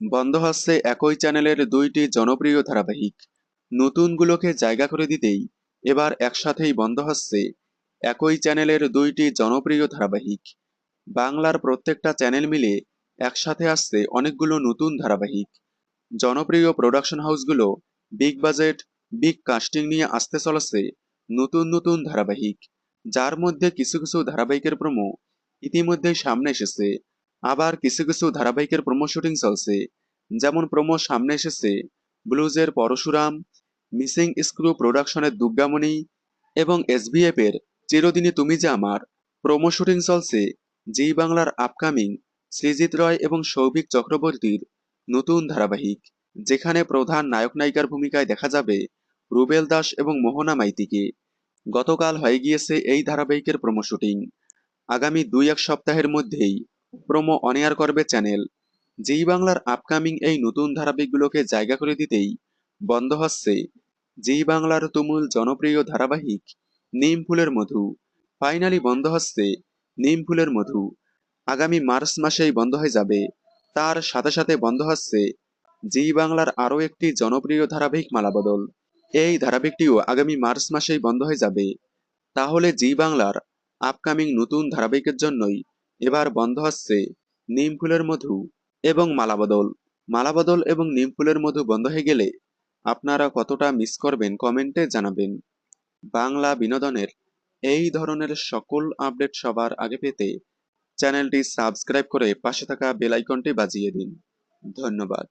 বন্ধ হচ্ছে একই চ্যানেলের দুইটি জনপ্রিয় ধারাবাহিক। নতুনগুলোকে জায়গা করে দিতেই এবার একসাথেই বন্ধ হচ্ছে একই চ্যানেলের দুইটি জনপ্রিয় ধারাবাহিক। বাংলার প্রত্যেকটা চ্যানেল মিলে একসাথে আসছে অনেকগুলো নতুন ধারাবাহিক। জনপ্রিয় প্রোডাকশন হাউসগুলো বিগ বাজেট, বিগ কাস্টিং নিয়ে আসতে চলেছে নতুন নতুন ধারাবাহিক, যার মধ্যে কিছু কিছু ধারাবাহিকের প্রমো ইতিমধ্যেই সামনে এসেছে। আবার কিছু কিছু ধারাবাহিকের প্রমো শুটিং চলছে। যেমন প্রমো সামনে এসেছে ব্লুজের পরশুরাম মিসিং স্ক্রু প্রোডাকশনের দুর্গামণি এবং এসবিএফ এর চিরদিনই তুমি যে আমার প্রমো শুটিং চলছে জি বাংলার আপকামিং সৃজিত রয় এবং সৌভিক চক্রবর্তীর নতুন ধারাবাহিক, যেখানে প্রধান নায়ক নায়িকার ভূমিকায় দেখা যাবে রুবেল দাস এবং মোহনা মাইতিকে। গতকাল হয়ে গিয়েছে এই ধারাবাহিকের প্রমো শুটিং আগামী দুই এক সপ্তাহের মধ্যেই প্রমো অনেয়ার করবে চ্যানেল। জি বাংলার আপকামিং এই নতুন ধারাবাহিকগুলোকে জায়গা করে দিতেই বন্ধ হচ্ছে জি বাংলার তুমুল জনপ্রিয় ধারাবাহিক নিম ফুলের মধু। ফাইনালি বন্ধ হচ্ছে নিম ফুলের মধু। আগামী মার্চ মাসেই বন্ধ হয়ে যাবে। তার সাথে সাথে বন্ধ হচ্ছে জি বাংলার আরও একটি জনপ্রিয় ধারাবাহিক মালাবদল। এই ধারাবাহিকটিও আগামী মার্চ মাসেই বন্ধ হয়ে যাবে। তাহলে জি বাংলার আপকামিং নতুন ধারাবাহিকের জন্যই এবার বন্ধ হচ্ছে নিম ফুলের মধু এবং মালাবদল। মালাবদল এবং নিম ফুলের মধু বন্ধ হয়ে গেলে আপনারা কতটা মিস করবেন কমেন্টে জানাবেন। বাংলা বিনোদনের এই ধরনের সকল আপডেট সবার আগে পেতে চ্যানেলটি সাবস্ক্রাইব করে পাশে থাকা বেলাইকনটি বাজিয়ে দিন। ধন্যবাদ।